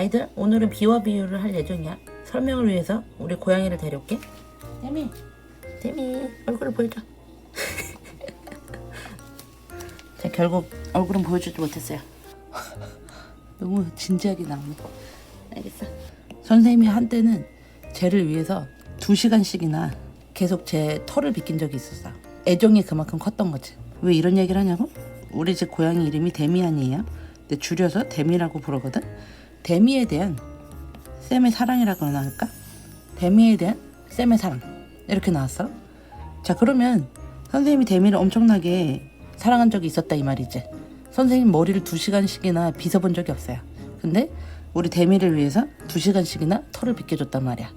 아이들 오늘은 비와 비유를 할 예정이야. 설명을 위해서 우리 고양이를 데려올게. 데미, 데미 얼굴을 보여줘. 자 결국 얼굴은 보여주지 못했어요. 너무 진지하게 나오네. 알겠어. 선생님이 한때는 쟤를 위해서 두 시간씩이나 계속 제 털을 빗긴 적이 있었어. 애정이 그만큼 컸던 거지. 왜 이런 얘기를 하냐고? 우리 집 고양이 이름이 데미안이에요. 근데 줄여서 데미라고 부르거든. 데미에 대한 쌤의 사랑이라고나 할까? 데미에 대한 쌤의 사랑 이렇게 나왔어. 자 그러면 선생님이 데미를 엄청나게 사랑한 적이 있었다 이 말이지. 선생님 머리를 두 시간씩이나 빗어본 적이 없어요. 근데 우리 데미를 위해서 두 시간씩이나 털을 빗겨줬단 말이야.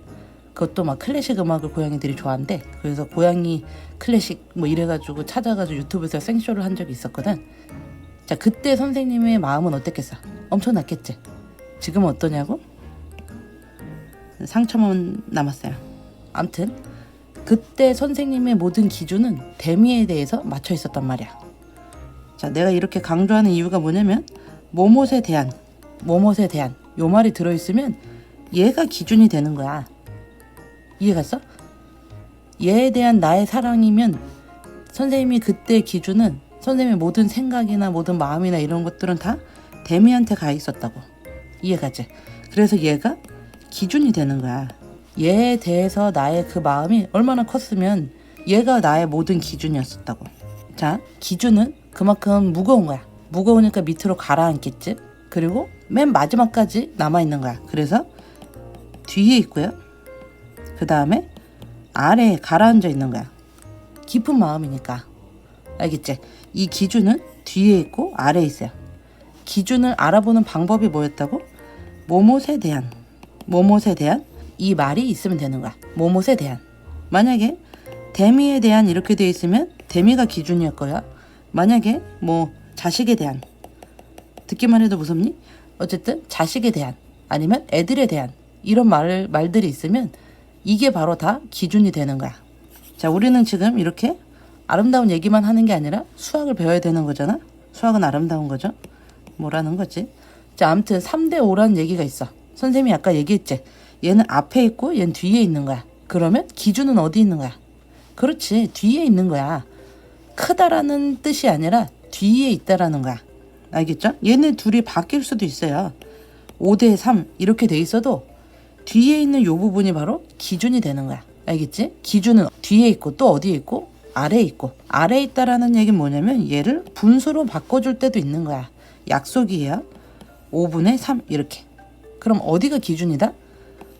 그것도 막 클래식 음악을 고양이들이 좋아한대. 그래서 고양이 클래식 뭐 이래가지고 찾아가지고 유튜브에서 생쇼를 한 적이 있었거든. 자 그때 선생님의 마음은 어땠겠어? 엄청났겠지. 지금은 어떠냐고? 상처만 남았어요. 암튼 그때 선생님의 모든 기준은 데미에 대해서 맞춰 있었단 말이야. 자, 내가 이렇게 강조하는 이유가 뭐냐면 모못에 대한 모못에 대한 요 말이 들어 있으면 얘가 기준이 되는 거야. 이해갔어? 얘에 대한 나의 사랑이면 선생님이 그때 기준은 선생님의 모든 생각이나 모든 마음이나 이런 것들은 다 데미한테 가 있었다고. 이해가지? 그래서 얘가 기준이 되는 거야. 얘에 대해서 나의 그 마음이 얼마나 컸으면 얘가 나의 모든 기준이었었다고. 자, 기준은 그만큼 무거운 거야. 무거우니까 밑으로 가라앉겠지? 그리고 맨 마지막까지 남아있는 거야. 그래서 뒤에 있고요. 그 다음에 아래에 가라앉아 있는 거야. 깊은 마음이니까. 알겠지? 이 기준은 뒤에 있고 아래에 있어요. 기준을 알아보는 방법이 뭐였다고? 모못에 대한 모못에 대한 이 말이 있으면 되는 거야. 모못에 대한. 만약에 데미에 대한 이렇게 돼 있으면 데미가 기준이었 거야. 만약에 뭐 자식에 대한 듣기만 해도 무섭니? 어쨌든 자식에 대한 아니면 애들에 대한 이런 말 말들이 있으면 이게 바로 다 기준이 되는 거야. 자, 우리는 지금 이렇게 아름다운 얘기만 하는 게 아니라 수학을 배워야 되는 거잖아. 수학은 아름다운 거죠. 뭐라는 거지? 자, 아무튼 3대 5라는 얘기가 있어. 선생님이 아까 얘기했지. 얘는 앞에 있고 얘는 뒤에 있는 거야. 그러면 기준은 어디 있는 거야? 그렇지. 뒤에 있는 거야. 크다라는 뜻이 아니라 뒤에 있다라는 거야. 알겠죠? 얘네 둘이 바뀔 수도 있어요. 5대 3 이렇게 돼 있어도 뒤에 있는 요 부분이 바로 기준이 되는 거야. 알겠지? 기준은 뒤에 있고 또 어디에 있고 아래에 있고 아래에 있다라는 얘기는 뭐냐면 얘를 분수로 바꿔줄 때도 있는 거야. 약속이에요. 5분의 3 이렇게. 그럼 어디가 기준이다?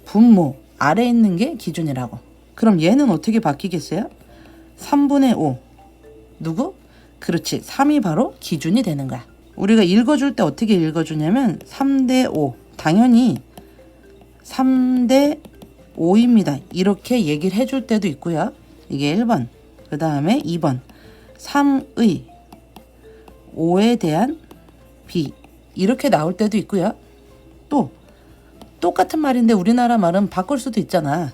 분모 아래에 있는 게 기준이라고. 그럼 얘는 어떻게 바뀌겠어요? 3분의 5. 누구? 그렇지. 3이 바로 기준이 되는 거야. 우리가 읽어줄 때 어떻게 읽어주냐면 3대 5. 당연히 3대 5입니다. 이렇게 얘기를 해줄 때도 있고요. 이게 1번. 그 다음에 2번. 3의 5에 대한 비. 이렇게 나올 때도 있고요. 또 똑같은 말인데 우리나라 말은 바꿀 수도 있잖아.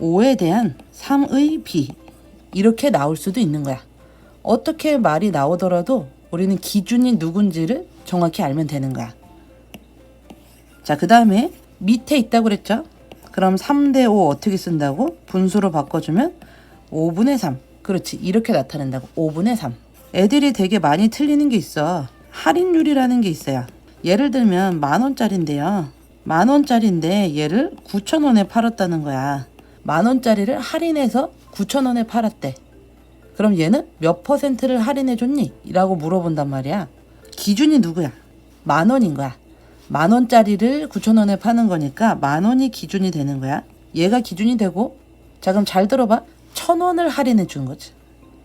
5에 대한 3의 비. 이렇게 나올 수도 있는 거야. 어떻게 말이 나오더라도 우리는 기준이 누군지를 정확히 알면 되는 거야. 자, 그 다음에 밑에 있다고 그랬죠? 그럼 3대 5 어떻게 쓴다고? 분수로 바꿔주면 5분의 3. 그렇지. 이렇게 나타낸다고. 5분의 3. 애들이 되게 많이 틀리는 게 있어. 할인율이라는 게 있어요. 예를 들면 만 원짜리인데요. 만 원짜리인데 얘를 9천 원에 팔았다는 거야. 만 원짜리를 할인해서 9천 원에 팔았대. 그럼 얘는 몇 퍼센트를 할인해 줬니? 라고 물어본단 말이야. 기준이 누구야? 만 원인 거야. 만 원짜리를 9천 원에 파는 거니까 만 원이 기준이 되는 거야. 얘가 기준이 되고 자 그럼 잘 들어봐. 천 원을 할인해 준 거지.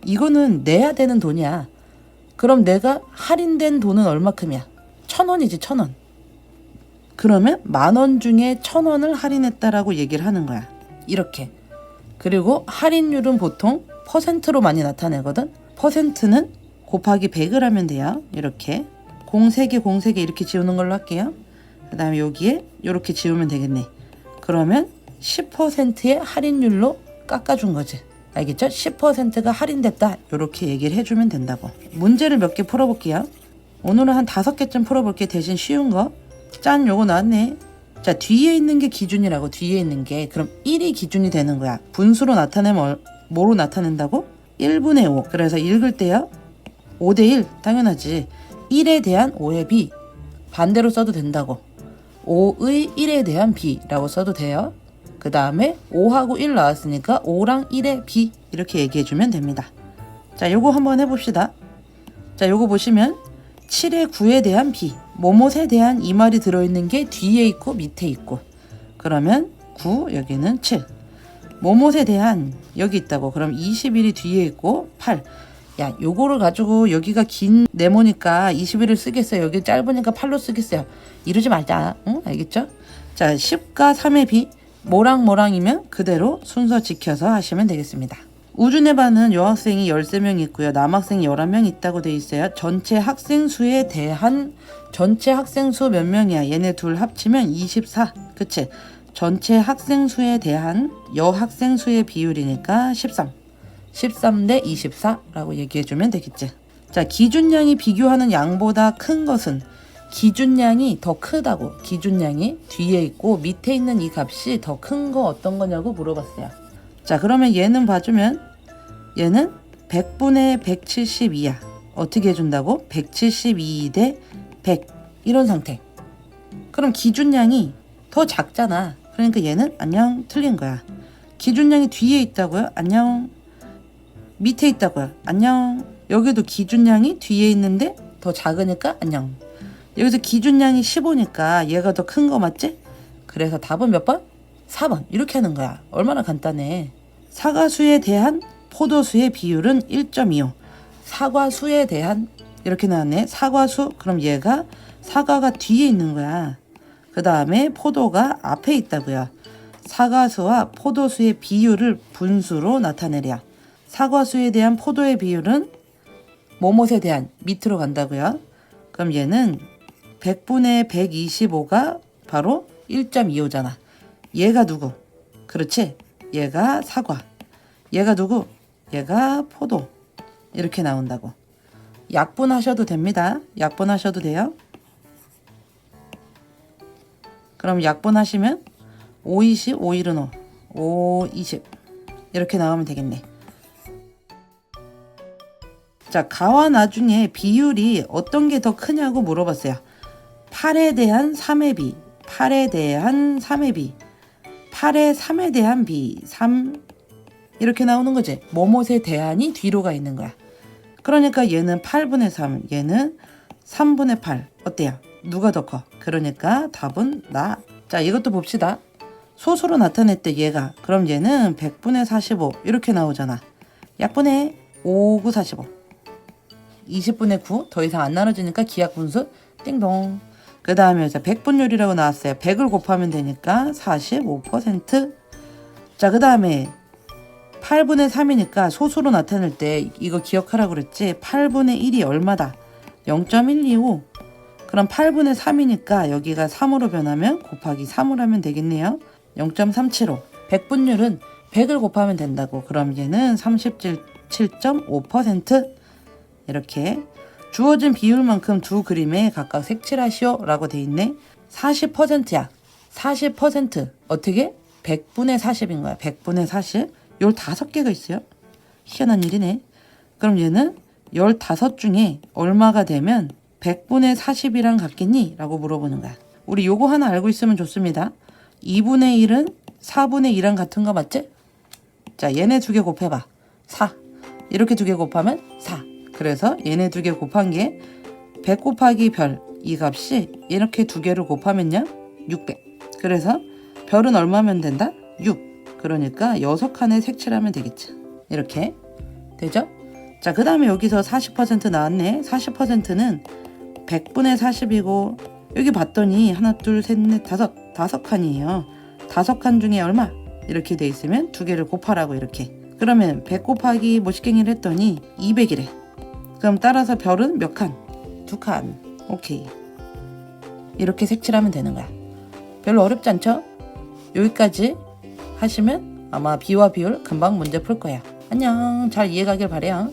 이거는 내야 되는 돈이야. 그럼 내가 할인된 돈은 얼마큼이야? 천 원이지 천 원. 그러면 만 원 중에 천 원을 할인했다라고 얘기를 하는 거야. 이렇게. 그리고 할인율은 보통 퍼센트로 많이 나타내거든. 퍼센트는 곱하기 100을 하면 돼요. 이렇게. 공세개 공세개 이렇게 지우는 걸로 할게요. 그 다음에 여기에 이렇게 지우면 되겠네. 그러면 10%의 할인율로 깎아준 거지. 알겠죠? 10%가 할인됐다. 이렇게 얘기를 해주면 된다고. 문제를 몇 개 풀어볼게요. 오늘은 한 다섯 개쯤 풀어볼게. 대신 쉬운 거. 짠, 요거 나왔네. 자, 뒤에 있는 게 기준이라고, 뒤에 있는 게. 그럼 1이 기준이 되는 거야. 분수로 나타내면 얼- 뭐로 나타낸다고? 1분의 5. 그래서 읽을 때요. 5대1. 당연하지. 1에 대한 5의 b. 반대로 써도 된다고. 5의 1에 대한 b라고 써도 돼요. 그 다음에 5하고 1 나왔으니까 5랑 1의 b. 이렇게 얘기해주면 됩니다. 자, 요거 한번 해봅시다. 자, 요거 보시면 7의 9에 대한 b, 뭐뭇에 대한 이 말이 들어있는 게 뒤에 있고 밑에 있고 그러면 9 여기는 7 뭐뭇에 대한 여기 있다고 그럼 21이 뒤에 있고 8 야, 요거를 가지고 여기가 긴 네모니까 21을 쓰겠어요. 여기 짧으니까 8로 쓰겠어요. 이러지 말자. 응? 알겠죠? 자, 10과 3의 비, 모랑 모랑이면 그대로 순서 지켜서 하시면 되겠습니다. 우준의 반은 여학생이 13명 있고요. 남학생이 11명 있다고 돼 있어요. 전체 학생 수에 대한 전체 학생 수 몇 명이야? 얘네 둘 합치면 24. 그치? 전체 학생 수에 대한 여학생 수의 비율이니까 13. 13 대 24라고 얘기해 주면 되겠지. 자, 기준량이 비교하는 양보다 큰 것은 기준량이 더 크다고. 기준량이 뒤에 있고 밑에 있는 이 값이 더 큰 거 어떤 거냐고 물어봤어요. 자, 그러면 얘는 봐주면 얘는 100분의 172야. 어떻게 해준다고? 172 대 100. 이런 상태. 그럼 기준량이 더 작잖아. 그러니까 얘는 안녕 틀린 거야. 기준량이 뒤에 있다고요? 안녕. 밑에 있다고요. 안녕. 여기도 기준량이 뒤에 있는데 더 작으니까 안녕. 여기서 기준량이 15니까 얘가 더 큰 거 맞지? 그래서 답은 몇 번? 4번. 이렇게 하는 거야. 얼마나 간단해. 사과수에 대한 포도수의 비율은 1.25. 사과수에 대한 이렇게 나왔네. 사과수 그럼 얘가 사과가 뒤에 있는 거야. 그 다음에 포도가 앞에 있다고요. 사과수와 포도수의 비율을 분수로 나타내랴. 사과수에 대한 포도의 비율은 모못에 대한 밑으로 간다고요. 그럼 얘는 100분의 125가 바로 1.25잖아. 얘가 누구? 그렇지? 얘가 사과. 얘가 누구? 얘가 포도. 이렇게 나온다고. 약분 하셔도 됩니다. 약분 하셔도 돼요. 그럼 약분 하시면 5, 20, 5, 1은 5, 5, 20 이렇게 나오면 되겠네. 자, 가와 나중에 비율이 어떤 게 더 크냐고 물어봤어요. 8에 대한 3의 비, 8에 대한 3의 비, 8에 3에 대한 비, 3 이렇게 나오는 거지. 뭐뭇에 대한이 뒤로 가 있는 거야. 그러니까 얘는 8분의 3, 얘는 3분의 8. 어때요? 누가 더 커? 그러니까 답은 나. 자, 이것도 봅시다. 소수로 나타냈대 얘가. 그럼 얘는 100분의 45 이렇게 나오잖아. 약분의 5, 9, 45. 20분의 9. 더 이상 안 나눠지니까 기약 분수 띵동. 그 다음에 자 100분율이라고 나왔어요. 100을 곱하면 되니까 45%. 자, 그 다음에 8분의 3이니까 소수로 나타낼 때 이거 기억하라고 그랬지. 8분의 1이 얼마다? 0.125. 그럼 8분의 3이니까 여기가 3으로 변하면 곱하기 3을 하면 되겠네요. 0.375. 100분율은 100을 곱하면 된다고. 그럼 얘는 37.5% 이렇게 주어진 비율만큼 두 그림에 각각 색칠하시오 라고 돼 있네. 40%야. 40% 어떻게? 100분의 40인 거야. 100분의 40. 15개가 있어요. 희한한 일이네. 그럼 얘는 15 중에 얼마가 되면 100분의 40이랑 같겠니? 라고 물어보는 거야. 우리 요거 하나 알고 있으면 좋습니다. 2분의 1은 4분의 2랑 같은 거 맞지? 자, 얘네 두 개 곱해봐. 4. 이렇게 두 개 곱하면 4. 그래서 얘네 두 개 곱한 게 100 곱하기 별 이 값이 이렇게 두 개를 곱하면요 600. 그래서 별은 얼마면 된다? 6. 그러니까 여섯 칸에 색칠하면 되겠지. 이렇게 되죠? 자, 그 다음에 여기서 40% 나왔네. 40%는 100분의 40이고 여기 봤더니 하나, 둘, 셋, 넷, 다섯 다섯 칸이에요. 다섯 칸 중에 얼마? 이렇게 돼 있으면 두 개를 곱하라고 이렇게. 그러면 100 곱하기 뭐시갱이를 했더니 200이래. 그럼 따라서 별은 몇 칸? 두 칸. 오케이. 이렇게 색칠하면 되는 거야. 별로 어렵지 않죠? 여기까지 하시면 아마 비와 비율 금방 문제 풀 거야. 안녕. 잘 이해가길 바래요.